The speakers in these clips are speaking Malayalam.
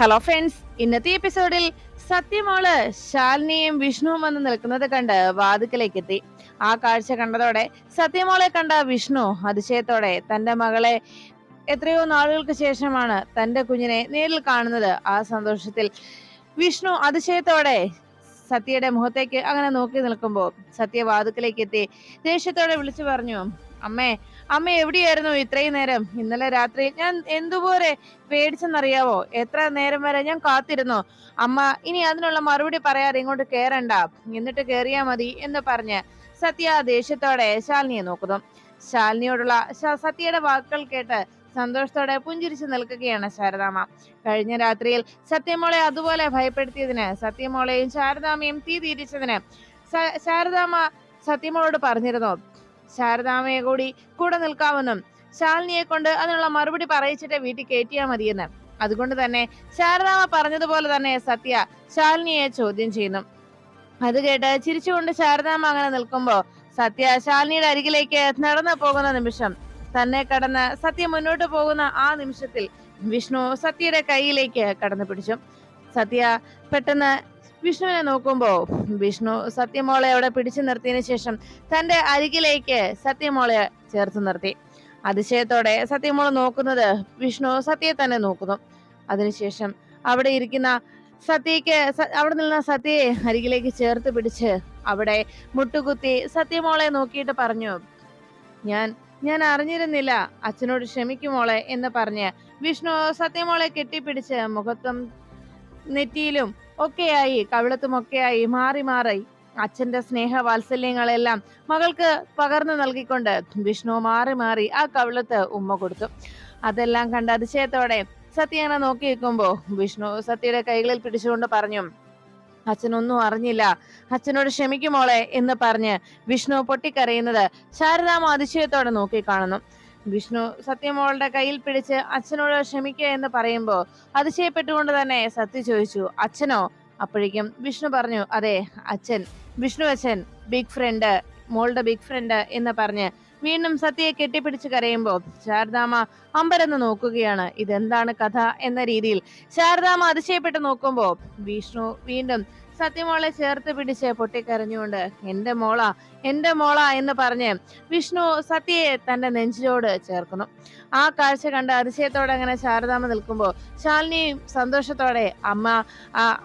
ഹലോ ഫ്രണ്ട്സ് ഇന്നത്തെ എപ്പിസോഡിൽ സത്യമോൾ ശാലിനിയും വിഷ്ണുവും വന്ന് നിൽക്കുന്നത് കണ്ട് വാതുക്കലേക്ക് എത്തി ആ കാഴ്ച കണ്ടതോടെ സത്യമോളെ കണ്ട വിഷ്ണു അതിശയത്തോടെ തന്റെ മകളെ എത്രയോ നാളുകൾക്ക് ശേഷമാണ് തന്റെ കുഞ്ഞിനെ നേരിൽ കാണുന്നത്. ആ സന്തോഷത്തിൽ വിഷ്ണു അതിശയത്തോടെ സത്യയുടെ മുഖത്തേക്ക് അങ്ങനെ നോക്കി നിൽക്കുമ്പോൾ സത്യ വാതുക്കലേക്ക് എത്തി ദേഷ്യത്തോടെ വിളിച്ചു പറഞ്ഞു അമ്മേ അമ്മ എവിടെയായിരുന്നു ഇത്രയും നേരം? ഇന്നലെ രാത്രി. ഞാൻ എന്തുപോലെ പേടിച്ചെന്നറിയാവോ? എത്ര നേരം വരെ ഞാൻ കാത്തിരുന്നു. അമ്മ ഇനി അതിനുള്ള മറുപടി പറയാതെ ഇങ്ങോട്ട് കേറണ്ട. എന്നിട്ട് കേറിയാ മതി എന്ന് പറഞ്ഞ് സത്യ ദേഷ്യത്തോടെ ശാലിനിയെ നോക്കുന്നു. ശാലിനിയോടുള്ള സത്യയുടെ വാക്കുകൾ കേട്ട് സന്തോഷത്തോടെ പുഞ്ചിരിച്ചു നിൽക്കുകയാണ് ശാരദാമ്മ. കഴിഞ്ഞ രാത്രിയിൽ സത്യമോളെ അതുപോലെ ഭയപ്പെടുത്തിയതിന് സത്യമോളെയും ശാരദാമ്മയും തീ തീരിച്ചതിന് ശാരദാമ്മ സത്യമോളോട് പറഞ്ഞിരുന്നു ശാരദാമ്മയെ കൂടി കൂടെ നിൽക്കാമെന്നും ശാലിനിയെ കൊണ്ട് അതിനുള്ള മറുപടി പറയിച്ചിട്ട് വീട്ടിൽ കയറ്റിയാൽ മതിയെന്ന്. അതുകൊണ്ട് തന്നെ ശാരദാമ പറഞ്ഞതുപോലെ തന്നെ സത്യ ശാലിനിയെ ചോദ്യം ചെയ്യുന്നു. അത് കേട്ട് ചിരിച്ചുകൊണ്ട് ശാരദാമ അങ്ങനെ നിൽക്കുമ്പോ സത്യ ശാലിനിയുടെ അരികിലേക്ക് നടന്നു പോകുന്ന നിമിഷം തന്നെ കടന്ന് സത്യ മുന്നോട്ട് പോകുന്ന ആ നിമിഷത്തിൽ വിഷ്ണു സത്യയുടെ കൈയിലേക്ക് കടന്നു പിടിച്ചു. സത്യ പെട്ടെന്ന് വിഷ്ണുവിനെ നോക്കുമ്പോൾ വിഷ്ണു സത്യമോളെ അവിടെ പിടിച്ചു നിർത്തിയതിനു ശേഷം തന്റെ അരികിലേക്ക് സത്യമോളെ ചേർത്ത് നിർത്തി. അതിശയത്തോടെ സത്യമോളെ നോക്കുന്നത് വിഷ്ണു സത്യയെ തന്നെ നോക്കുന്നു. അതിനുശേഷം അവിടെ ഇരിക്കുന്ന സത്യക്ക് അവിടെ നിന്ന സത്യയെ അരികിലേക്ക് ചേർത്ത് പിടിച്ച് അവിടെ മുട്ടുകുത്തി സത്യമോളെ നോക്കിയിട്ട് പറഞ്ഞു ഞാൻ ഞാൻ അറിഞ്ഞിരുന്നില്ല അച്ഛനോട് ക്ഷമിക്കുമോളെ എന്ന് പറഞ്ഞ് വിഷ്ണു സത്യമോളെ കെട്ടിപ്പിടിച്ച് മുഖത്തും നെറ്റിയിലും ഒക്കെയായി കവിളത്തും ഒക്കെയായി മാറി മാറി. അച്ഛന്റെ സ്നേഹ വാത്സല്യങ്ങളെല്ലാം മകൾക്ക് പകർന്നു നൽകിക്കൊണ്ട് വിഷ്ണു മാറി മാറി ആ കവിളത്ത് ഉമ്മ കൊടുത്തു. അതെല്ലാം കണ്ട അതിശയത്തോടെ സത്യനെ നോക്കി നിൽക്കുമ്പോ വിഷ്ണു സത്യയുടെ കൈകളിൽ പിടിച്ചുകൊണ്ട് പറഞ്ഞു അച്ഛനൊന്നും അറിഞ്ഞില്ല. അച്ഛനോട് ക്ഷമിക്കുമോളെ എന്ന് പറഞ്ഞ് വിഷ്ണു പൊട്ടിക്കരയുന്നത് ശാരദാമ അതിശയത്തോടെ നോക്കി കാണുന്നു. വിഷ്ണു സത്യമോളുടെ കയ്യിൽ പിടിച്ച് അച്ഛനോട് ക്ഷമിക്കുക എന്ന് പറയുമ്പോൾ അതിശയപ്പെട്ടുകൊണ്ട് തന്നെ സത്യ ചോദിച്ചു അച്ഛനോ? അപ്പോഴേക്കും വിഷ്ണു പറഞ്ഞു അതെ അച്ഛൻ വിഷ്ണു അച്ഛൻ ബിഗ് ഫ്രണ്ട് മോളുടെ ബിഗ് ഫ്രണ്ട് എന്ന് പറഞ്ഞ് വീണ്ടും സത്യയെ കെട്ടിപ്പിടിച്ച് കരയുമ്പോൾ ശാരദാമ അമ്പരന്ന് നോക്കുകയാണ് ഇതെന്താണ് കഥ? എന്ന രീതിയിൽ ശാരദാമ അതിശയപ്പെട്ട് നോക്കുമ്പോൾ വിഷ്ണു വീണ്ടും സത്യമോളെ ചേർത്ത് പിടിച്ച് പൊട്ടിക്കരഞ്ഞുകൊണ്ട് എന്റെ മോള എന്റെ മോള എന്ന് പറഞ്ഞ് വിഷ്ണു സത്യയെ തന്റെ നെഞ്ചിലോട് ചേർക്കുന്നു. ആ കാഴ്ച കണ്ട് അതിശയത്തോടെ അങ്ങനെ ശാരദാമ്മ നിൽക്കുമ്പോൾ ശാലിനിയും സന്തോഷത്തോടെ അമ്മ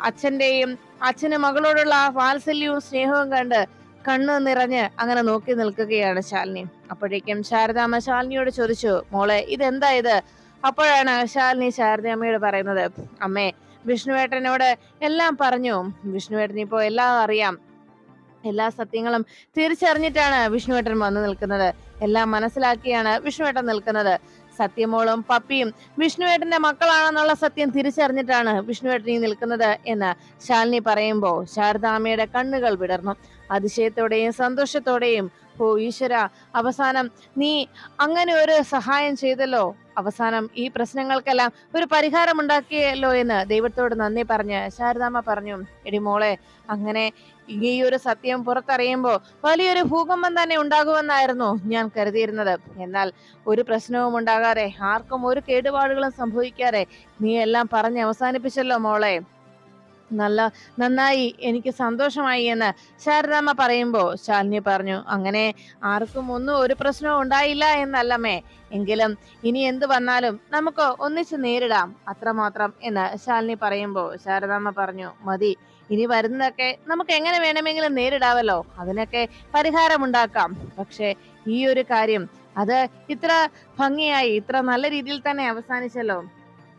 അച്ഛന്റെയും അച്ഛന് മകളോടുള്ള ആ വാത്സല്യവും സ്നേഹവും കണ്ട് കണ്ണ് നിറഞ്ഞ് അങ്ങനെ നോക്കി നിൽക്കുകയാണ് ശാലിനി. അപ്പോഴേക്കും ശാരദാമ്മ ശാലിനിയോട് ചോദിച്ചു മോളെ ഇതെന്താ ഇത്? അപ്പോഴാണ് ശാലിനി ശാരദാമ്മയോട് പറയുന്നത് അമ്മേ വിഷ്ണുവേട്ടനോട് എല്ലാം പറഞ്ഞു. വിഷ്ണുവേട്ടൻ ഇപ്പോ എല്ലാം അറിയാം. എല്ലാ സത്യങ്ങളും തിരിച്ചറിഞ്ഞിട്ടാണ് വിഷ്ണുവേട്ടൻ വന്നു നിൽക്കുന്നത്. എല്ലാം മനസ്സിലാക്കിയാണ് വിഷ്ണുവേട്ടൻ നിൽക്കുന്നത്. സത്യമോളും പപ്പിയും വിഷ്ണുവേട്ടന്റെ മക്കളാണെന്നുള്ള സത്യം തിരിച്ചറിഞ്ഞിട്ടാണ് വിഷ്ണുവേട്ടൻ ഈ നിൽക്കുന്നത് എന്ന് ശാലിനി പറയുമ്പോൾ ശാരദാമ്മയുടെ കണ്ണുകൾ വിടർന്നു. അതിശയത്തോടെയും സന്തോഷത്തോടെയും ഓ ഈശ്വര അവസാനം നീ അങ്ങനെ ഒരു സഹായം ചെയ്തല്ലോ? അവസാനം ഈ പ്രശ്നങ്ങൾക്കെല്ലാം ഒരു പരിഹാരം ഉണ്ടാക്കിയല്ലോ എന്ന് ദൈവത്തോട് നന്ദി പറഞ്ഞ് ശാരദാമ്മ പറഞ്ഞു എടി മോളെ അങ്ങനെ ഈ ഒരു സത്യം പുറത്തറിയുമ്പോൾ വലിയൊരു ഭൂകമ്പം തന്നെ ഉണ്ടാകുമെന്നായിരുന്നു ഞാൻ കരുതിയിരുന്നത്. എന്നാൽ ഒരു പ്രശ്നവും ഉണ്ടാകാതെ ആർക്കും ഒരു കേടുപാടുകളും സംഭവിക്കാതെ നീ എല്ലാം പറഞ്ഞ് അവസാനിപ്പിച്ചല്ലോ മോളെ. നല്ല നന്നായി എനിക്ക് സന്തോഷമായി എന്ന് ശാരദാമ്മ പറയുമ്പോൾ ശാലിനി പറഞ്ഞു അങ്ങനെ ആർക്കും ഒന്നും ഒരു പ്രശ്നവും ഉണ്ടായില്ല എന്നല്ലമ്മേ. എങ്കിലും ഇനി എന്ത് വന്നാലും നമുക്ക് ഒന്നിച്ച് നേരിടാം അത്രമാത്രം എന്ന് ശാലിനി പറയുമ്പോൾ ശാരദാമ്മ പറഞ്ഞു മതി ഇനി വരുന്നതൊക്കെ നമുക്ക് എങ്ങനെ വേണമെങ്കിലും നേരിടാവല്ലോ. അതിനൊക്കെ പരിഹാരമുണ്ടാക്കാം. പക്ഷേ ഈ ഒരു കാര്യം അത് ഇത്ര ഭംഗിയായി ഇത്ര നല്ല രീതിയിൽ തന്നെ അവസാനിച്ചല്ലോ.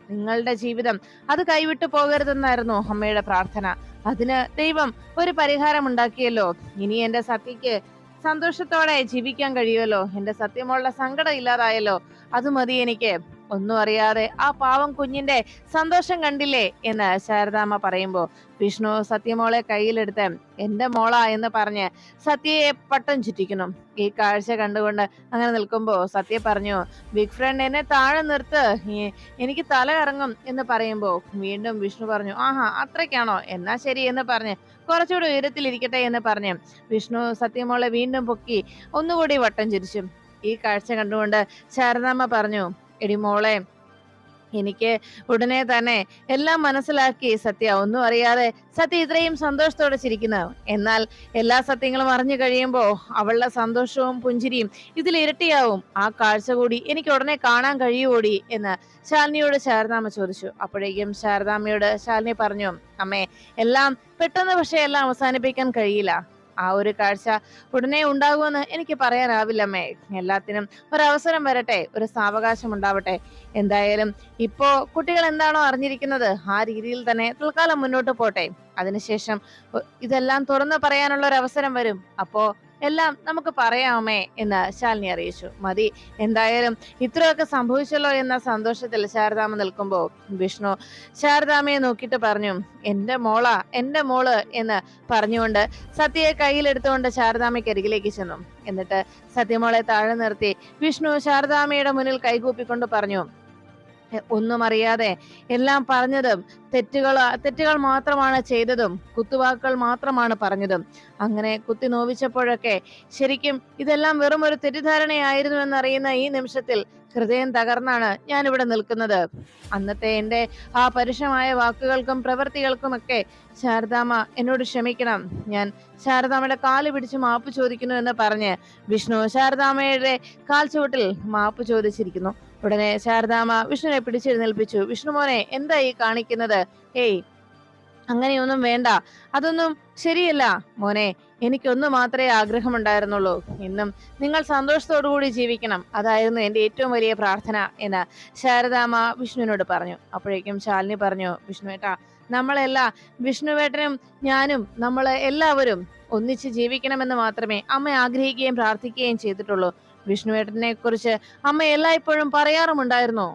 നിങ്ങളുടെ ജീവിതം. അത് കൈവിട്ടു പോകരുതെന്നായിരുന്നു അമ്മയുടെ പ്രാർത്ഥന. അതിന് ദൈവം ഒരു പരിഹാരം ഉണ്ടാക്കിയല്ലോ. ഇനി എന്റെ സത്യക്ക് സന്തോഷത്തോടെ ജീവിക്കാൻ കഴിയുമല്ലോ. എന്റെ സത്യമുള്ള സങ്കടം ഇല്ലാതായല്ലോ. അത് മതി എനിക്ക്. ഒന്നും അറിയാതെ ആ പാവം കുഞ്ഞിന്റെ സന്തോഷം കണ്ടില്ലേ എന്ന് ശാരദാമ്മ പറയുമ്പോൾ വിഷ്ണു സത്യമോളെ കയ്യിലെടുത്ത് എന്റെ മോള എന്ന് പറഞ്ഞ് സത്യയെ പട്ടം ചുറ്റിക്കുന്നു. ഈ കാഴ്ച കണ്ടുകൊണ്ട് അങ്ങനെ നിൽക്കുമ്പോൾ സത്യ പറഞ്ഞു ബിഗ് ഫ്രണ്ട് എന്നെ താഴെ നിർത്ത്. എനിക്ക് തല ഇറങ്ങും എന്ന് പറയുമ്പോൾ വീണ്ടും വിഷ്ണു പറഞ്ഞു ആഹാ അത്രയ്ക്കാണോ? എന്നാ ശരി എന്ന് പറഞ്ഞ് കുറച്ചുകൂടി ഉയരത്തിലിരിക്കട്ടെ എന്ന് പറഞ്ഞ് വിഷ്ണു സത്യമോളെ വീണ്ടും പൊക്കി ഒന്നുകൂടി വട്ടം ചിരിച്ചു. ഈ കാഴ്ച കണ്ടുകൊണ്ട് ശാരദാമ്മ പറഞ്ഞു എടി മോളെ എനിക്ക് ഉടനെ തന്നെ എല്ലാം മനസ്സിലാക്കി സത്യ. ഒന്നും അറിയാതെ സത്യ ഇത്രയും സന്തോഷത്തോടെ ചിരിക്കുന്നത് എന്നാൽ എല്ലാ സത്യങ്ങളും അറിഞ്ഞു കഴിയുമ്പോൾ അവളുടെ സന്തോഷവും പുഞ്ചിരിയും ഇതിൽ ഇരട്ടിയാവും. ആ കാഴ്ച കൂടി എനിക്ക് ഉടനെ കാണാൻ കഴിയുമോടി എന്ന് ശാലിനിയോട് ശാരദാമ്മ ചോദിച്ചു. അപ്പോഴേക്കും ശാരദാമ്മയോട് ശാലിനി പറഞ്ഞു അമ്മേ എല്ലാം പെട്ടെന്ന് പക്ഷേ എല്ലാം അവസാനിപ്പിക്കാൻ കഴിയില്ല. ആ ഒരു കാഴ്ച ഉടനെ ഉണ്ടാകുമെന്ന് എനിക്ക് പറയാനാവില്ലമ്മേ. എല്ലാത്തിനും ഒരവസരം വരട്ടെ ഒരു സാവകാശം ഉണ്ടാവട്ടെ. എന്തായാലും ഇപ്പോ കുട്ടികൾ എന്താണോ അറിഞ്ഞിരിക്കുന്നത് ആ രീതിയിൽ തന്നെ തൽക്കാലം മുന്നോട്ട് പോട്ടെ. അതിനുശേഷം ഇതെല്ലാം തുറന്നു പറയാനുള്ള ഒരു അവസരം വരും. അപ്പോ എല്ലാം നമുക്ക് പറയാമേ എന്ന് ശാലിനി അറിയിച്ചു. മതി. എന്തായാലും ഇത്രയൊക്കെ സംഭവിച്ചല്ലോ എന്ന സന്തോഷത്തിൽ ശാരദാമ നിൽക്കുമ്പോൾ വിഷ്ണു ശാരദാമയെ നോക്കിയിട്ട് പറഞ്ഞു എന്റെ മോളാ എന്റെ മോൾ എന്ന് പറഞ്ഞുകൊണ്ട് സത്യയെ കയ്യിലെടുത്തുകൊണ്ട് ശാരദാമയ്ക്ക് അരികിലേക്ക് ചെന്നു. എന്നിട്ട് സത്യമോളെ താഴെ നിർത്തി വിഷ്ണു ശാരദാമയുടെ മുന്നിൽ കൈകൂപ്പിക്കൊണ്ട് പറഞ്ഞു "എ, ഒന്നും അറിയാതെ എല്ലാം പറഞ്ഞതും തെറ്റുകൾ തെറ്റുകൾ മാത്രമാണ് ചെയ്തതും കുത്തുവാക്കുകൾ മാത്രമാണ് പറഞ്ഞതും. അങ്ങനെ കുത്തി നോവിച്ചപ്പോഴൊക്കെ ശരിക്കും ഇതെല്ലാം വെറും ഒരു തെറ്റിദ്ധാരണയായിരുന്നു എന്നറിയുന്ന ഈ നിമിഷത്തിൽ ഹൃദയം തകർന്നാണ് ഞാൻ ഇവിടെ നിൽക്കുന്നത്. അന്നത്തെ എന്റെ ആ പരുഷമായ വാക്കുകൾക്കും പ്രവൃത്തികൾക്കുമൊക്കെ ശാരദാമ്മ എന്നോട് ക്ഷമിക്കണം. ഞാൻ ശാരദാമ്മയുടെ കാൽ പിടിച്ച് മാപ്പ് ചോദിക്കുന്നു എന്ന് പറഞ്ഞ് വിഷ്ണു ശാരദാമ്മയുടെ കാൽ ചുവട്ടിൽ മാപ്പ് ചോദിച്ചിരിക്കുന്നു. ഉടനെ ശാരദാമ്മ വിഷ്ണുവിനെ പിടിച്ചെഴുന്നേൽപ്പിച്ചു. വിഷ്ണു മോനെ എന്താ ഈ കാണിക്കുന്നത്? ഏയ് അങ്ങനെയൊന്നും വേണ്ട. അതൊന്നും ശരിയല്ല. മോനെ എനിക്കൊന്നു മാത്രമേ ആഗ്രഹമുണ്ടായിരുന്നുള്ളൂ. ഇന്നും നിങ്ങൾ സന്തോഷത്തോടു കൂടി ജീവിക്കണം. അതായിരുന്നു എന്റെ ഏറ്റവും വലിയ പ്രാർത്ഥന എന്ന് ശാരദാമ്മ വിഷ്ണുവിനോട് പറഞ്ഞു. അപ്പോഴേക്കും ശാലിനി പറഞ്ഞു വിഷ്ണുവേട്ടാ നമ്മളെല്ലാം വിഷ്ണുവേട്ടനും ഞാനും നമ്മൾ എല്ലാവരും ഒന്നിച്ച് ജീവിക്കണമെന്ന് മാത്രമേ അമ്മ ആഗ്രഹിക്കുകയും പ്രാർത്ഥിക്കുകയും ചെയ്തിട്ടുള്ളൂ. വിഷ്ണുവേട്ടനെ കുറിച്ച് അമ്മ എല്ലായ്പ്പോഴും പറയാറുമുണ്ടായിരുന്നോ?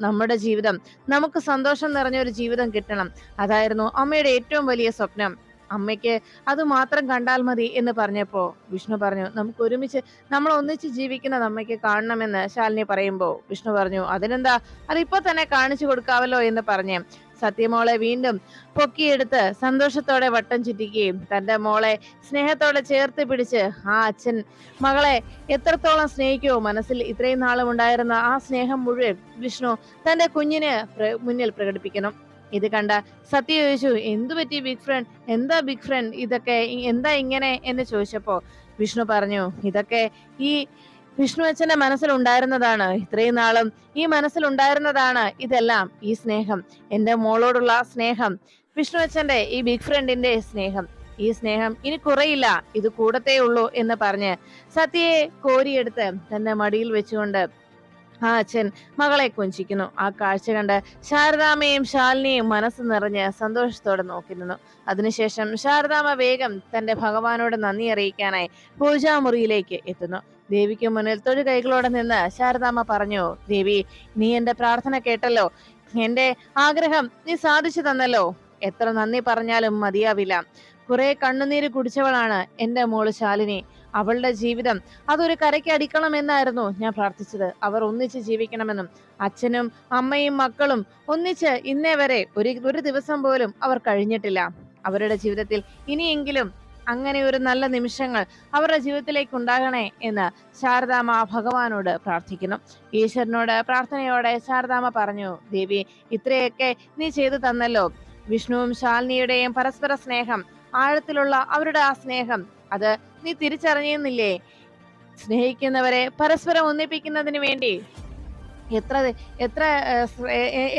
നമ്മുടെ ജീവിതം നമുക്ക് സന്തോഷം നിറഞ്ഞ ഒരു ജീവിതം കിട്ടണം. അതായിരുന്നു അമ്മയുടെ ഏറ്റവും വലിയ സ്വപ്നം. അമ്മയ്ക്ക് അത് മാത്രം കണ്ടാൽ മതി എന്ന് പറഞ്ഞപ്പോ വിഷ്ണു പറഞ്ഞു നമുക്ക് ഒരുമിച്ച് നമ്മൾ ഒന്നിച്ച് ജീവിക്കുന്നത് അമ്മയ്ക്ക് കാണണമെന്ന് ശാലിനി പറയുമ്പോ വിഷ്ണു പറഞ്ഞു അതിനെന്താ? അതിപ്പോ തന്നെ കാണിച്ചു കൊടുക്കാവല്ലോ എന്ന് പറഞ്ഞ്. സത്യമോളെ വീണ്ടും പൊക്കിയെടുത്ത് സന്തോഷത്തോടെ വട്ടം ചുറ്റിക്കുകയും തന്റെ മോളെ സ്നേഹത്തോടെ ചേർത്ത് പിടിച്ച് ആ അച്ഛൻ മകളെ എത്രത്തോളം സ്നേഹിക്കുമോ മനസ്സിൽ ഇത്രയും നാളും ഉണ്ടായിരുന്ന ആ സ്നേഹം മുഴുവൻ വിഷ്ണു തന്റെ കുഞ്ഞിന് മുന്നിൽ പ്രകടിപ്പിക്കണം. ഇത് കണ്ട സത്യ ചോദിച്ചു എന്തു പറ്റി ബിഗ് ഫ്രണ്ട് എന്താ ബിഗ് ഫ്രണ്ട് ഇതൊക്കെ എന്താ ഇങ്ങനെ? എന്ന് ചോദിച്ചപ്പോ വിഷ്ണു പറഞ്ഞു ഇതൊക്കെ ഈ വിഷ്ണു അച്ഛന്റെ മനസ്സിലുണ്ടായിരുന്നതാണ്. ഇത്രയും നാളും ഈ മനസ്സിലുണ്ടായിരുന്നതാണ് ഇതെല്ലാം ഈ സ്നേഹം എന്റെ മോളോടുള്ള സ്നേഹം വിഷ്ണു അച്ഛന്റെ ഈ ബിഗ് ഫ്രണ്ടിന്റെ സ്നേഹം. ഈ സ്നേഹം ഇനി കുറയില്ല ഇത് കൂടത്തേ ഉള്ളൂ എന്ന് പറഞ്ഞ് സത്യയെ കോരിയെടുത്ത് തന്റെ മടിയിൽ വെച്ചുകൊണ്ട് ആ അച്ഛൻ മകളെ കൊഞ്ചിക്കുന്നു. ആ കാഴ്ച കണ്ട് ശാരദാമയും ശാലിനിയും മനസ്സ് നിറഞ്ഞ് സന്തോഷത്തോടെ നോക്കി നിന്നു. അതിനുശേഷം ശാരദാമ വേഗം തന്റെ ഭഗവാനോട് നന്ദി അറിയിക്കാനായി പൂജാമുറിയിലേക്ക് എത്തുന്നു. ദേവിക്ക് മുന്നിൽ തൊഴു കൈകളോടെ നിന്ന് ശാരദാമ്മ പറഞ്ഞു ദേവി നീ എന്റെ പ്രാർത്ഥന കേട്ടല്ലോ. എന്റെ ആഗ്രഹം നീ സാധിച്ചു തന്നല്ലോ. എത്ര നന്ദി പറഞ്ഞാലും മതിയാവില്ല. കുറെ കണ്ണുനീര് കുടിച്ചവളാണ് എന്റെ മോൾ ശാലിനി. അവളുടെ ജീവിതം അതൊരു കരയ്ക്ക് അടിക്കണമെന്നായിരുന്നു ഞാൻ പ്രാർത്ഥിച്ചത്. അവർ ഒന്നിച്ച് ജീവിക്കണമെന്നും അച്ഛനും അമ്മയും മക്കളും ഒന്നിച്ച് ഇന്നേ വരെ ഒരു ഒരു ദിവസം പോലും അവർ കഴിഞ്ഞിട്ടില്ല. അവരുടെ ജീവിതത്തിൽ ഇനിയെങ്കിലും അങ്ങനെ ഒരു നല്ല നിമിഷങ്ങൾ അവരുടെ ജീവിതത്തിലേക്ക് ഉണ്ടാകണേ എന്ന് ശാരദാമ്മ ഭഗവാനോട് പ്രാർത്ഥിക്കുന്നു. ഈശ്വരനോട് പ്രാർത്ഥനയോടെ ശാരദാമ്മ പറഞ്ഞു ദേവി ഇത്രയൊക്കെ നീ ചെയ്തു തന്നല്ലോ. വിഷ്ണുവും ശാലിനിയുടെയും പരസ്പര സ്നേഹം ആഴത്തിലുള്ള അവരുടെ ആ സ്നേഹം അത് നീ തിരിച്ചറിയുന്നില്ലേ? സ്നേഹിക്കുന്നവരെ പരസ്പരം ഒന്നിപ്പിക്കുന്നതിന് വേണ്ടി എത്ര എത്ര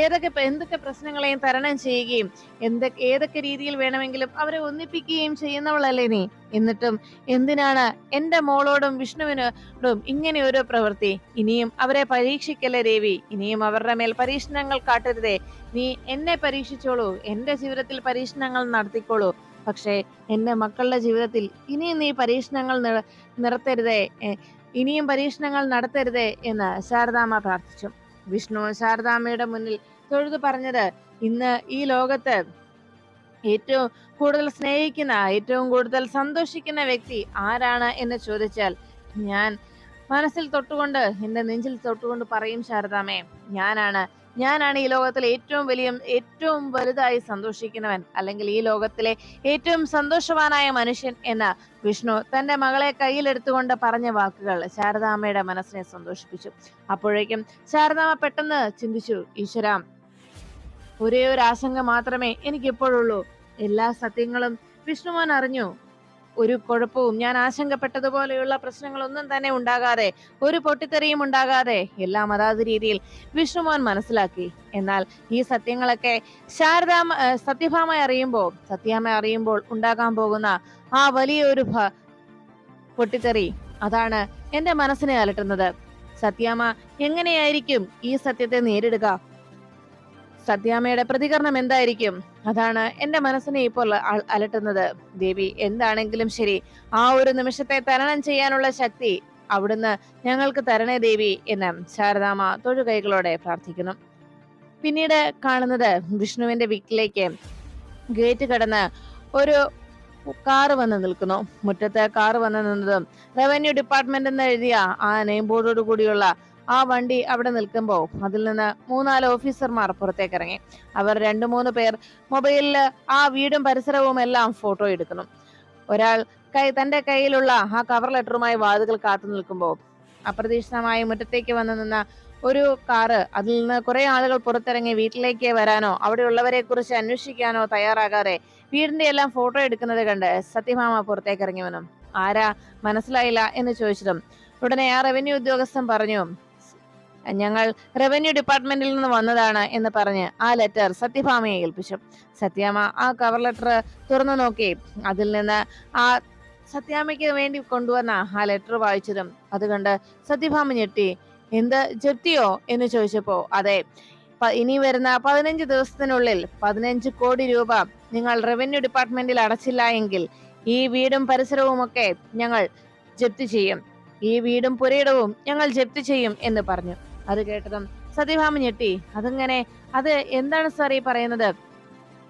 ഏതൊക്കെ എന്തൊക്കെ പ്രശ്നങ്ങളെയും തരണം ചെയ്യുകയും എന്തൊക്കെ ഏതൊക്കെ രീതിയിൽ വേണമെങ്കിലും അവരെ ഒന്നിപ്പിക്കുകയും ചെയ്യുന്നവളല്ലേ നീ. എന്നിട്ടും എന്തിനാണ് എന്റെ മോളോടും വിഷ്ണുവിനോടും ഇങ്ങനെ ഒരു പ്രവൃത്തി? ഇനിയും അവരെ പരീക്ഷിക്കല്ലേ ദേവി? ഇനിയും അവരുടെ മേൽ പരീക്ഷണങ്ങൾ കാട്ടരുതേ. നീ എന്നെ പരീക്ഷിച്ചോളൂ. എന്റെ ജീവിതത്തിൽ പരീക്ഷണങ്ങൾ നടത്തിക്കോളൂ. പക്ഷേ എന്റെ മക്കളുടെ ജീവിതത്തിൽ ഇനിയും നീ പരീക്ഷണങ്ങൾ നിറ നിർത്തരുതേ. ഇനിയും പരീക്ഷണങ്ങൾ നടത്തരുതേ എന്ന് ശാരദാമ്മ പ്രാർത്ഥിച്ചു. വിഷ്ണു ശാരദാമ്മയുടെ മുന്നിൽ തൊഴുതു പറഞ്ഞത് ഇന്ന് ഈ ലോകത്ത് ഏറ്റവും കൂടുതൽ സ്നേഹിക്കുന്ന ഏറ്റവും കൂടുതൽ സന്തോഷിക്കുന്ന വ്യക്തി ആരാണ് എന്ന് ചോദിച്ചാൽ ഞാൻ മനസ്സിൽ തൊട്ടുകൊണ്ട് എന്റെ നെഞ്ചിൽ തൊട്ടുകൊണ്ട് പറയും ശാരദാമേ ഞാനാണ് ഞാനാണ് ഈ ലോകത്തിലെ ഏറ്റവും വലിയ ഏറ്റവും വലുതായി സന്തോഷിക്കുന്നവൻ അല്ലെങ്കിൽ ഈ ലോകത്തിലെ ഏറ്റവും സന്തോഷവാനായ മനുഷ്യൻ എന്ന വിഷ്ണു തന്റെ മകളെ കയ്യിലെടുത്തുകൊണ്ട് പറഞ്ഞ വാക്കുകൾ ശാരദാമ്മയുടെ മനസ്സിനെ സന്തോഷിപ്പിച്ചു. അപ്പോഴേക്കും ശാരദാമ്മ പെട്ടെന്ന് ചിന്തിച്ചു ഈശ്വര ഒരേ ഒരു ആശങ്ക മാത്രമേ എനിക്കിപ്പോഴുള്ളൂ. എല്ലാ സത്യങ്ങളും വിഷ്ണുമോൻ അറിഞ്ഞു. ഒരു കുഴപ്പവും. ഞാൻ ആശങ്കപ്പെട്ടതുപോലെയുള്ള പ്രശ്നങ്ങളൊന്നും തന്നെ ഉണ്ടാകാതെ ഒരു പൊട്ടിത്തെറിയും ഉണ്ടാകാതെ എല്ലാം അതാത് രീതിയിൽ വിഷ്ണുമോൻ മനസ്സിലാക്കി. എന്നാൽ ഈ സത്യങ്ങളൊക്കെ ശാരദാമ സത്യഭാമ അറിയുമ്പോൾ സത്യാമ അറിയുമ്പോൾ ഉണ്ടാകാൻ പോകുന്ന ആ വലിയൊരു പൊട്ടിത്തെറി അതാണ് എന്റെ മനസ്സിനെ അലട്ടുന്നത്. സത്യാമ്മ എങ്ങനെയായിരിക്കും ഈ സത്യത്തെ നേരിടുക? സത്യാമ്മയുടെ പ്രതികരണം എന്തായിരിക്കും? അതാണ് എന്റെ മനസ്സിനെ ഇപ്പോൾ അലട്ടുന്നത്. ദേവി എന്താണെങ്കിലും ശരി ആ ഒരു നിമിഷത്തെ തരണം ചെയ്യാനുള്ള ശക്തി അവിടുന്ന് ഞങ്ങൾക്ക് തരണേ ദേവി എന്ന് ശാരദാമ്മ തൊഴുകൈകളോടെ പ്രാർത്ഥിക്കുന്നു. പിന്നീട് കാണുന്നത് വിഷ്ണുവിന്റെ വീട്ടിലേക്ക് ഗേറ്റ് കടന്ന് ഒരു കാറ് വന്ന് നിൽക്കുന്നു. മുറ്റത്ത് കാറ് വന്ന് നിന്നതും റവന്യൂ ഡിപ്പാർട്ട്മെന്റ് എന്ന് എഴുതിയ ആ നെയിം ബോർഡോട് കൂടിയുള്ള ആ വണ്ടി അവിടെ നിൽക്കുമ്പോൾ അതിൽ നിന്ന് മൂന്നാൽ ഓഫീസർമാർ പുറത്തേക്ക് ഇറങ്ങി അവർ രണ്ടു മൂന്ന് പേർ മൊബൈലിൽ ആ വീടും പരിസരവും എല്ലാം ഫോട്ടോ എടുക്കുന്നു. ഒരാൾ കൈ തന്റെ കയ്യിലുള്ള ആ കവർ ലെറ്ററുമായി വാതുകൾ കാത്തു നിൽക്കുമ്പോൾ അപ്രതീക്ഷിതമായി മുറ്റത്തേക്ക് വന്നു നിന്ന ഒരു കാറ് അതിൽ നിന്ന് കുറെ ആളുകൾ പുറത്തിറങ്ങി വീട്ടിലേക്ക് വരാനോ അവിടെയുള്ളവരെ കുറിച്ച് അന്വേഷിക്കാനോ തയ്യാറാകാതെ വീടിന്റെ എല്ലാം ഫോട്ടോ എടുക്കുന്നത് കണ്ട് സത്യഭാമ പുറത്തേക്ക് ഇറങ്ങി വന്നു. ആരാ? മനസ്സിലായില്ല? എന്ന് ചോദിച്ചതും ഉടനെ ആ റവന്യൂ ഉദ്യോഗസ്ഥൻ പറഞ്ഞു ഞങ്ങൾ റവന്യൂ ഡിപ്പാർട്ട്മെന്റിൽ നിന്ന് വന്നതാണ് എന്ന് പറഞ്ഞ് ആ ലെറ്റർ സത്യഭാമയെ ഏൽപ്പിച്ചു. സത്യാമ്മ ആ കവർ ലെറ്റർ തുറന്നു നോക്കി. അതിൽ നിന്ന് ആ സത്യാമ്മയ്ക്ക് വേണ്ടി കൊണ്ടുവന്ന ആ ലെറ്റർ വായിച്ചതും അതുകൊണ്ട് കണ്ട് സത്യഭാമ ഞെട്ടി. എന്ത്? ജപ്തിയോ? എന്ന് ചോദിച്ചപ്പോ അതെ. ഇനി വരുന്ന പതിനഞ്ച് ദിവസത്തിനുള്ളിൽ പതിനഞ്ച് കോടി രൂപ നിങ്ങൾ റവന്യൂ ഡിപ്പാർട്ട്മെന്റിൽ അടച്ചില്ല എങ്കിൽ ഈ വീടും പരിസരവും ഒക്കെ ഞങ്ങൾ ജപ്തി ചെയ്യും. ഈ വീടും പുരയിടവും ഞങ്ങൾ ജപ്തി ചെയ്യും എന്ന് പറഞ്ഞു. അത് കേട്ടതും സത്യഭാമ ഞെട്ടി. അതിങ്ങനെ അത് എന്താണ് സാർ ഈ പറയുന്നത്?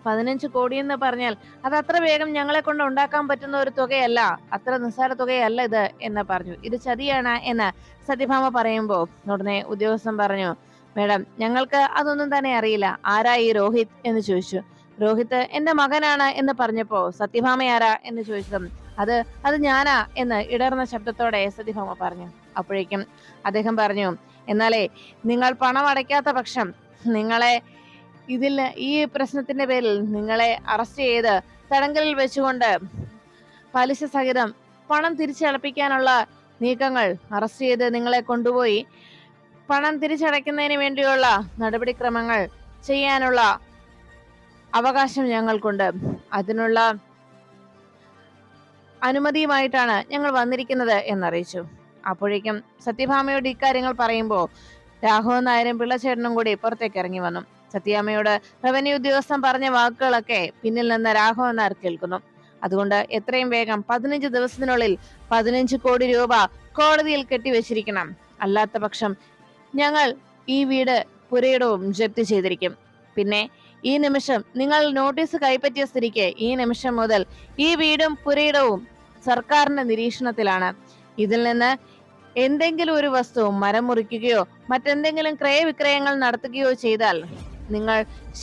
പതിനഞ്ച് കോടി എന്ന് പറഞ്ഞാൽ അത് അത്ര വേഗം ഞങ്ങളെ കൊണ്ട് ഉണ്ടാക്കാൻ പറ്റുന്ന ഒരു തുകയല്ല. അത്ര നിസ്സാര തുകയല്ല ഇത് എന്ന് പറഞ്ഞു. ഇത് ചതിയാണ് എന്ന് സത്യഭാമ പറയുമ്പോ ഉടനെ ഉദ്യോഗസ്ഥൻ പറഞ്ഞു മേഡം ഞങ്ങൾക്ക് അതൊന്നും തന്നെ അറിയില്ല. ആരാ ഈ രോഹിത്? എന്ന് ചോദിച്ചു. രോഹിത് എന്റെ മകനാണ് എന്ന് പറഞ്ഞപ്പോ സത്യഭാമ ആരാ എന്ന് ചോദിച്ചതും അത് അത് ഞാനാ എന്ന് ഇടർന്ന ശബ്ദത്തോടെ സത്യഭാമ പറഞ്ഞു. അപ്പോഴേക്കും അദ്ദേഹം പറഞ്ഞു എന്നാലേ നിങ്ങൾ പണം അടയ്ക്കാത്ത പക്ഷം നിങ്ങളെ ഇതിൽ ഈ പ്രശ്നത്തിന്റെ പേരിൽ നിങ്ങളെ അറസ്റ്റ് ചെയ്ത് തടങ്കലിൽ വെച്ചുകൊണ്ട് പലിശ സഹിതം പണം തിരിച്ചടപ്പിക്കാനുള്ള നീക്കങ്ങൾ അറസ്റ്റ് ചെയ്ത് നിങ്ങളെ കൊണ്ടുപോയി പണം തിരിച്ചടയ്ക്കുന്നതിന് വേണ്ടിയുള്ള നടപടിക്രമങ്ങൾ ചെയ്യാനുള്ള അവകാശം ഞങ്ങൾക്കുണ്ട്. അതിനുള്ള അനുമതിയുമായിട്ടാണ് ഞങ്ങൾ വന്നിരിക്കുന്നത് എന്നറിയിച്ചു. അപ്പോഴേക്കും സത്യഭാമയോട് ഇക്കാര്യങ്ങൾ പറയുമ്പോൾ രാഘവൻ നായരും പിള്ളച്ചേട്ടനും കൂടി പുറത്തേക്ക് ഇറങ്ങി വന്നു. സത്യാമ്മയോട് റവന്യൂ ഉദ്യോഗസ്ഥൻ പറഞ്ഞ വാക്കുകളൊക്കെ പിന്നിൽ നിന്ന് രാഘവൻ നായർ കേൾക്കുന്നു. അതുകൊണ്ട് എത്രയും വേഗം പതിനഞ്ച് ദിവസത്തിനുള്ളിൽ പതിനഞ്ച് കോടി രൂപ കോടതിയിൽ കെട്ടിവെച്ചിരിക്കണം. അല്ലാത്ത പക്ഷം ഞങ്ങൾ ഈ വീട് പുരയിടവും ജപ്തി ചെയ്തിരിക്കും. പിന്നെ ഈ നിമിഷം നിങ്ങൾ നോട്ടീസ് കൈപ്പറ്റിയ സ്ഥിതിക്ക് ഈ നിമിഷം മുതൽ ഈ വീടും പുരയിടവും സർക്കാരിന്റെ നിരീക്ഷണത്തിലാണ്. ഇതിൽ നിന്ന് എന്തെങ്കിലും ഒരു വസ്തു മരം മുറിക്കുകയോ മറ്റെന്തെങ്കിലും ക്രയവിക്രയങ്ങൾ നടത്തുകയോ ചെയ്താൽ നിങ്ങൾ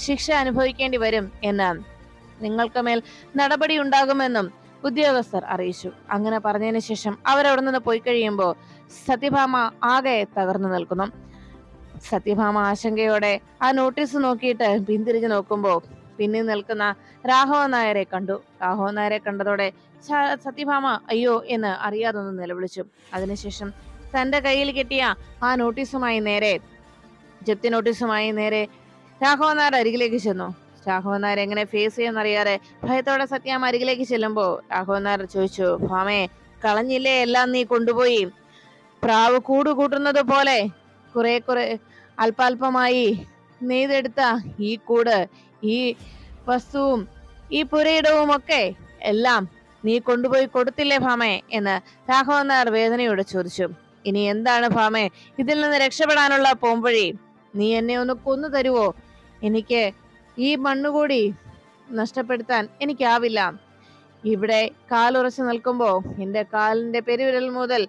ശിക്ഷ അനുഭവിക്കേണ്ടി വരും എന്ന് നിങ്ങൾക്ക് മേൽ നടപടി ഉണ്ടാകുമെന്നും ഉദ്യോഗസ്ഥർ അറിയിച്ചു. അങ്ങനെ പറഞ്ഞതിന് ശേഷം അവരവിടെ നിന്ന് പോയി കഴിയുമ്പോൾ സത്യഭാമ ആകെ തകർന്നു നിൽക്കുന്നു. സത്യഭാമ ആശങ്കയോടെ ആ നോട്ടീസ് നോക്കിയിട്ട് പിന്തിരിഞ്ഞു നോക്കുമ്പോൾ പിന്നിൽ നിൽക്കുന്ന രാഘവൻ നായരെ കണ്ടു. രാഘവൻ നായരെ കണ്ടതോടെ സത്യഭാമ അയ്യോ എന്ന് അറിയാതൊന്ന് നിലവിളിച്ചു. അതിനുശേഷം തന്റെ കയ്യിൽ കിട്ടിയ ആ നോട്ടീസുമായി നേരെ ജപ്തി നോട്ടീസുമായി നേരെ രാഘവൻ നായർ അരികിലേക്ക് ചെന്നു. രാഘവൻ നായർ എങ്ങനെ ഫേസ് ചെയ്യുന്നറിയാതെ ഭയത്തോടെ സത്യാമ്മ അരികിലേക്ക് ചെല്ലുമ്പോൾ രാഘവൻ നായർ ചോദിച്ചു ഭാമേ കളഞ്ഞില്ലേ എല്ലാം നീ കൊണ്ടുപോയി? പ്രാവ് കൂട് കൂട്ടുന്നത് പോലെ കുറെ കുറെ അല്പാൽപമായി നെയ്തെടുത്ത ഈ കൂട് ഈ വസ്തുവും ഈ പുരയിടവും ഒക്കെ എല്ലാം നീ കൊണ്ടുപോയി കൊടുത്തില്ലേ ഭാമേ? എന്ന് രാഘവൻ നായർ വേദനയോടെ ചോദിച്ചു. ഇനി എന്താണ് ഭാമേ? ഇതിൽ നിന്ന് രക്ഷപ്പെടാനുള്ള പോംവഴി? നീ എന്നെ ഒന്ന് കൊന്നു തരുവോ? എനിക്ക് ഈ മണ്ണുകൂടി നഷ്ടപ്പെടുത്താൻ എനിക്കാവില്ല. ഇവിടെ കാലുറച്ചു നിൽക്കുമ്പോ എന്റെ കാലിന്റെ പെരുവിരൽ മുതൽ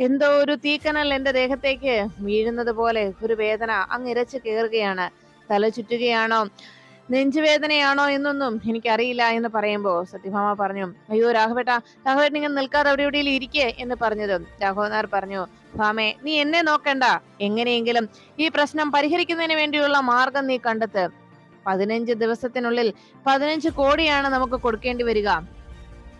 എന്തോ ഒരു തീക്കനൽ എന്റെ ദേഹത്തേക്ക് വീഴുന്നത് പോലെ ഒരു വേദന അങ്ങ് ഇരച്ചു കയറുകയാണ് തല ചുറ്റുകയാണോ? നെഞ്ചുവേദനയാണോ എന്നൊന്നും എനിക്കറിയില്ല എന്ന് പറയുമ്പോ സത്യഭാമ പറഞ്ഞു അയ്യോ രാഘവേട്ട രാഘവേട്ടൻ നിങ്ങൾ നിൽക്കാതെ അവിടെ എവിടെയും ഇരിക്കേ? എന്ന് പറഞ്ഞതും രാഘവനാർ പറഞ്ഞു ഭാമേ നീ എന്നെ നോക്കണ്ട. എങ്ങനെയെങ്കിലും ഈ പ്രശ്നം പരിഹരിക്കുന്നതിന് വേണ്ടിയുള്ള മാർഗം നീ കണ്ടെത്ത്. പതിനഞ്ച് ദിവസത്തിനുള്ളിൽ പതിനഞ്ച് കോടിയാണ് നമുക്ക് കൊടുക്കേണ്ടി വരിക.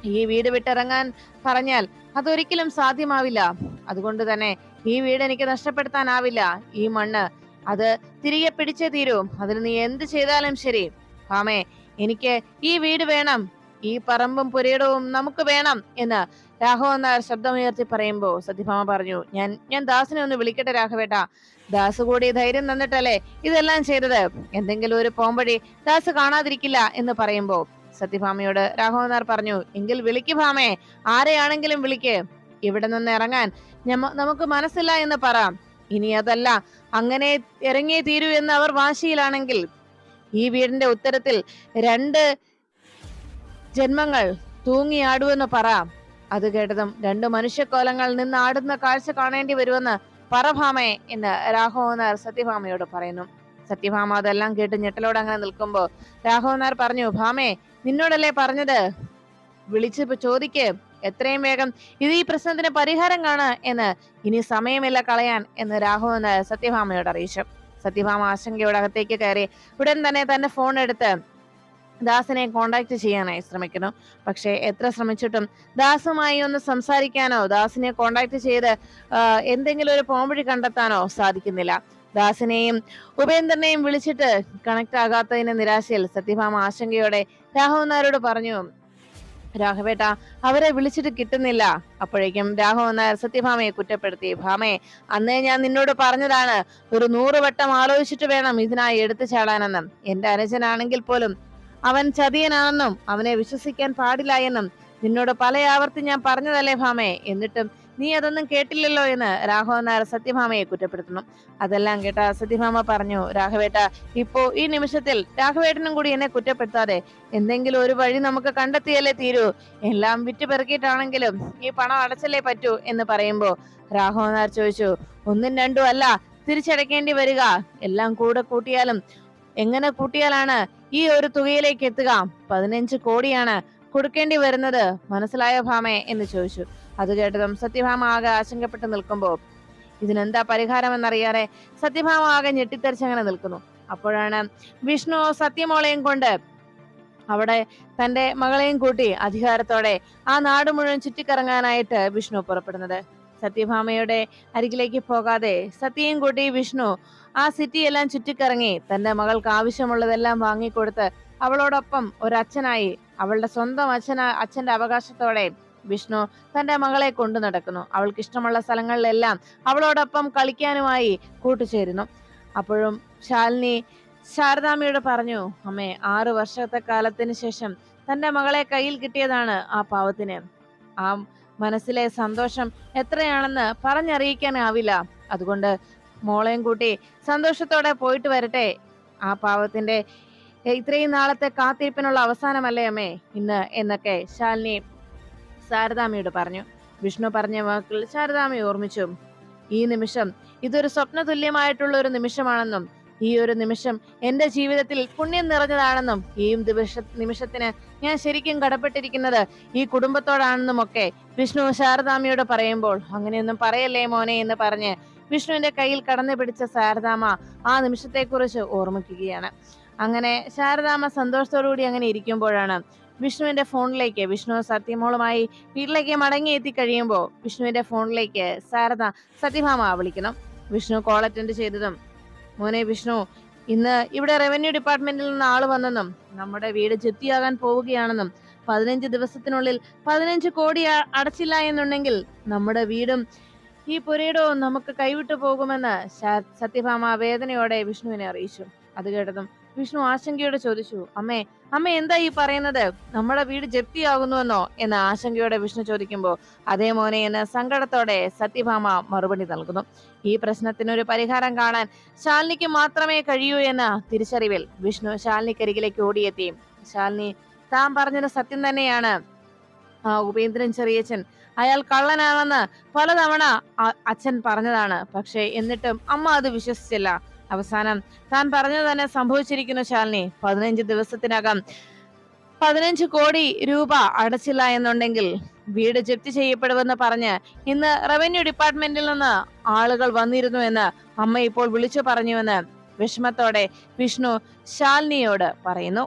ഈ വീട് വിട്ടിറങ്ങാൻ പറഞ്ഞാൽ അതൊരിക്കലും സാധ്യമാവില്ല. അതുകൊണ്ട് തന്നെ ഈ വീട് എനിക്ക് നഷ്ടപ്പെടുത്താനാവില്ല. ഈ മണ്ണ് അത് തിരികെ പിടിച്ചേ തീരൂ. അതിന് നീ എന്ത് ചെയ്താലും ശരി. ആമേ എനിക്ക് ഈ വീട് വേണം. ഈ പറമ്പും പുരയിടവും നമുക്ക് വേണം എന്ന് രാഘവൻ നായർ ശബ്ദമുയർത്തി പറയുമ്പോ സത്യഭാമ പറഞ്ഞു ഞാൻ ഞാൻ ദാസിനെ ഒന്ന് വിളിക്കട്ടെ രാഘവേട്ട. ദാസ് കൂടി ധൈര്യം തന്നിട്ടല്ലേ ഇതെല്ലാം ചെയ്തത്. എന്തെങ്കിലും ഒരു പോംവഴി ദാസ് കാണാതിരിക്കില്ല എന്ന് പറയുമ്പോ സത്യഭാമയോട് രാഘവൻ നായർ പറഞ്ഞു എങ്കിൽ വിളിക്ക് ഭാമേ. ആരെയാണെങ്കിലും വിളിക്ക്. ഇവിടെ നിന്ന് ഇറങ്ങാൻ നമുക്ക് മനസ്സില്ല എന്ന് പറ. ഇനി അതല്ല അങ്ങനെ ഇറങ്ങിയേ തീരൂ എന്ന് അവർ വാശിയിലാണെങ്കിൽ ഈ വീടിന്റെ ഉത്തരത്തിൽ രണ്ട് ജന്മങ്ങൾ തൂങ്ങിയാടുവെന്ന് പറ. അത് കേട്ടതും രണ്ട് മനുഷ്യക്കോലങ്ങൾ നിന്ന് ആടുന്ന കാഴ്ച കാണേണ്ടി വരുമെന്ന് പറഭാമേ എന്ന് രാഘവനാർ സത്യഭാമയോട് പറയുന്നു. സത്യഭാമ അതെല്ലാം കേട്ട് ഞെട്ടലോട് അങ്ങനെ നിൽക്കുമ്പോ രാഘവനാർ പറഞ്ഞു ഭാമേ നിന്നോടല്ലേ പറഞ്ഞത്? വിളിച്ച് ചോദിക്കേ ചോദിക്ക്. എത്രയും വേഗം ഇത് ഈ പ്രശ്നത്തിന് പരിഹാരം കാണുക എന്ന് ഇനി സമയമില്ല കളയാൻ എന്ന് രാഘവൻ സത്യഭാമയോട് അറിയിച്ചു. സത്യഭാമ ആശങ്കയോടെ അകത്തേക്ക് കയറി ഉടൻ തന്നെ തന്റെ ഫോൺ എടുത്ത് ദാസിനെ കോണ്ടാക്ട് ചെയ്യാനായി ശ്രമിക്കുന്നു. പക്ഷേ എത്ര ശ്രമിച്ചിട്ടും ദാസുമായി ഒന്ന് സംസാരിക്കാനോ ദാസിനെ കോണ്ടാക്ട് ചെയ്ത് എന്തെങ്കിലും ഒരു പോംവഴി കണ്ടെത്താനോ സാധിക്കുന്നില്ല. ദാസിനെയും ഉപേന്ദ്രനെയും വിളിച്ചിട്ട് കണക്ട് ആകാത്തതിന്റെ നിരാശയിൽ സത്യഭാമ ആശങ്കയോടെ രാഘവൻ നായരോട് പറഞ്ഞു രാഘവേട്ട അവരെ വിളിച്ചിട്ട് കിട്ടുന്നില്ല. അപ്പോഴേക്കും നായർ സത്യഭാമയെ കുറ്റപ്പെടുത്തി. ഭാമയെ അന്നേ ഞാൻ നിന്നോട് പറഞ്ഞതാണ് ഒരു നൂറ് വട്ടം ആലോചിച്ചിട്ട് വേണം ഇതിനായി എടുത്തു ചാടാനെന്ന്. എന്റെ അനുജനാണെങ്കിൽ പോലും അവൻ ചതിയനാണെന്നും അവനെ വിശ്വസിക്കാൻ പാടില്ല എന്നും നിന്നോട് പല ആവർത്തി ഞാൻ പറഞ്ഞതല്ലേ ഭാമേ? എന്നിട്ടും നീ അതൊന്നും കേട്ടില്ലല്ലോ എന്ന് രാഘവൻ നായർ സത്യഭാമയെ കുറ്റപ്പെടുത്തുന്നു. അതെല്ലാം കേട്ട സത്യഭാമ പറഞ്ഞു രാഘവേട്ട ഇപ്പോ ഈ നിമിഷത്തിൽ രാഘവേട്ടനും കൂടി എന്നെ കുറ്റപ്പെടുത്താതെ എന്തെങ്കിലും ഒരു വഴി നമുക്ക് കണ്ടെത്തിയല്ലേ തീരൂ. എല്ലാം വിറ്റ് പെറുക്കിയിട്ടാണെങ്കിലും ഈ പണം അടച്ചല്ലേ പറ്റൂ എന്ന് പറയുമ്പോ രാഘവൻ നായർ ചോദിച്ചു ഒന്നും രണ്ടും അല്ല തിരിച്ചടയ്ക്കേണ്ടി വരിക. എല്ലാം കൂടെ കൂട്ടിയാലും എങ്ങനെ കൂട്ടിയാലാണ് ഈ ഒരു തുകയിലേക്ക് എത്തുക? പതിനഞ്ച് കോടിയാണ് കൊടുക്കേണ്ടി വരുന്നത് മനസ്സിലായ ഭാമേ? എന്ന് ചോദിച്ചു. അത് കേട്ടതും സത്യഭാമ ആകെ ആശങ്കപ്പെട്ട് നിൽക്കുമ്പോ ഇതിനെന്താ പരിഹാരമെന്നറിയാതെ സത്യഭാമ ആകെ ഞെട്ടിത്തെറിച്ചങ്ങനെ നിൽക്കുന്നു. അപ്പോഴാണ് വിഷ്ണു സത്യമോളയും കൊണ്ട് അവിടെ തന്റെ മകളെയും കൂട്ടി അധികാരത്തോടെ ആ നാട് മുഴുവൻ ചുറ്റിക്കറങ്ങാനായിട്ട് വിഷ്ണു പുറപ്പെടുന്നത്. സത്യഭാമയുടെ അരികിലേക്ക് പോകാതെ സത്യയും കൂട്ടി വിഷ്ണു ആ സിറ്റി എല്ലാം ചുറ്റിക്കറങ്ങി തന്റെ മകൾക്ക് ആവശ്യമുള്ളതെല്ലാം വാങ്ങിക്കൊടുത്ത് അവളോടൊപ്പം ഒരച്ഛനായി അവളുടെ സ്വന്തം അച്ഛന അച്ഛന്റെ അവകാശത്തോടെ വിഷ്ണു തന്റെ മകളെ കൊണ്ടു നടക്കുന്നു. അവൾക്ക് ഇഷ്ടമുള്ള സ്ഥലങ്ങളിലെല്ലാം അവളോടൊപ്പം കളിക്കാനുമായി കൂട്ടുചേരുന്നു. അപ്പോഴും ശാലിനി ശാരദാമ്മയോട് പറഞ്ഞു അമ്മേ ആറു വർഷത്തെ കാലത്തിന് ശേഷം തന്റെ മകളെ കയ്യിൽ കിട്ടിയതാണ് ആ പാവത്തിന്. ആ മനസ്സിലെ സന്തോഷം എത്രയാണെന്ന് പറഞ്ഞറിയിക്കാനാവില്ല. അതുകൊണ്ട് മോളെയും കൂട്ടി സന്തോഷത്തോടെ പോയിട്ട് വരട്ടെ. ആ പാവത്തിന്റെ "ഏ, ഇത്രയും നാളത്തെ കാത്തിരിപ്പിനുള്ള അവസാനമല്ലേ അമ്മേ? ഇന്ന് എന്നൊക്കെ ശാലിനി ശാരദാമ്മയോട് പറഞ്ഞു. വിഷ്ണു പറഞ്ഞ വാക്കുകൾ ശാരദാമ്മ ഓർമ്മിച്ചു. ഈ നിമിഷം ഇതൊരു സ്വപ്ന തുല്യമായിട്ടുള്ള ഒരു നിമിഷമാണെന്നും ഈ ഒരു നിമിഷം എന്റെ ജീവിതത്തിൽ പുണ്യം നിറഞ്ഞതാണെന്നും ഈ നിമിഷ നിമിഷത്തിന് ഞാൻ ശരിക്കും കടപ്പെട്ടിരിക്കുന്നത് ഈ കുടുംബത്തോടാണെന്നും ഒക്കെ വിഷ്ണു ശാരദാമ്മയോട് പറയുമ്പോൾ അങ്ങനെയൊന്നും പറയല്ലേ മോനെ എന്ന് പറഞ്ഞ് വിഷ്ണുവിന്റെ കയ്യിൽ കടന്നു പിടിച്ച ശാരദാമ്മ ആ നിമിഷത്തെക്കുറിച്ച് ഓർമ്മിക്കുകയാണ്. അങ്ങനെ ശാരദാമ്മ സന്തോഷത്തോടുകൂടി അങ്ങനെ ഇരിക്കുമ്പോഴാണ് വിഷ്ണുവിന്റെ ഫോണിലേക്ക് വിഷ്ണു സത്യമോളുമായി വീട്ടിലേക്ക് മടങ്ങി എത്തി കഴിയുമ്പോൾ വിഷ്ണുവിന്റെ ഫോണിലേക്ക് സാരദ സത്യഭാമ വിളിക്കണം. വിഷ്ണു കോൾ അറ്റൻഡ് ചെയ്തതും മോനെ വിഷ്ണു ഇന്ന് ഇവിടെ റവന്യൂ ഡിപ്പാർട്ട്മെന്റിൽ നിന്ന് ആൾ വന്നെന്നും നമ്മുടെ വീട് ജപ്തിയാകാൻ പോവുകയാണെന്നും പതിനഞ്ച് ദിവസത്തിനുള്ളിൽ പതിനഞ്ച് കോടി അടച്ചില്ല എന്നുണ്ടെങ്കിൽ നമ്മുടെ വീടും ഈ പുരയിടവും നമുക്ക് കൈവിട്ടു പോകുമെന്ന് സത്യഭാമ വേദനയോടെ വിഷ്ണുവിനെ അറിയിച്ചു. അത് കേട്ടതും വിഷ്ണു ആശങ്കയോടെ ചോദിച്ചു അമ്മേ അമ്മ എന്താ ഈ പറയുന്നത്? നമ്മുടെ വീട് ജപ്തിയാകുന്നുവെന്നോ? എന്ന് ആശങ്കയോടെ വിഷ്ണു ചോദിക്കുമ്പോൾ അതേ മോനെ എന്ന് സങ്കടത്തോടെ സത്യഭാമ മറുപടി നൽകുന്നു. ഈ പ്രശ്നത്തിന് ഒരു പരിഹാരം കാണാൻ ശാലിനിക്ക് മാത്രമേ കഴിയൂ എന്ന തിരിച്ചറിവിൽ വിഷ്ണു ശാലിനിക്കരികിലേക്ക് ഓടിയെത്തി. ശാലിനി താൻ പറഞ്ഞത് സത്യം തന്നെയാണ്. ആ ഉപേന്ദ്രൻ ചെറിയച്ഛൻ അയാൾ കള്ളനാണെന്ന് പലതവണ അച്ഛൻ പറഞ്ഞതാണ്. പക്ഷേ എന്നിട്ടും അമ്മ അത് വിശ്വസിച്ചില്ല. അവസാനം താൻ പറഞ്ഞത് തന്നെ സംഭവിച്ചിരിക്കുന്നു ശാലിനി. പതിനഞ്ച് ദിവസത്തിനകം പതിനഞ്ച് കോടി രൂപ അടച്ചില്ല എന്നുണ്ടെങ്കിൽ വീട് ജപ്തി ചെയ്യപ്പെടുമെന്ന് പറഞ്ഞ് ഇന്ന് റവന്യൂ ഡിപ്പാർട്ട്മെന്റിൽ നിന്ന് ആളുകൾ വന്നിരുന്നു എന്ന് അമ്മ ഇപ്പോൾ വിളിച്ചു പറഞ്ഞുവെന്ന് വിഷമത്തോടെ വിഷ്ണു ശാലിനിയോട് പറയുന്നു.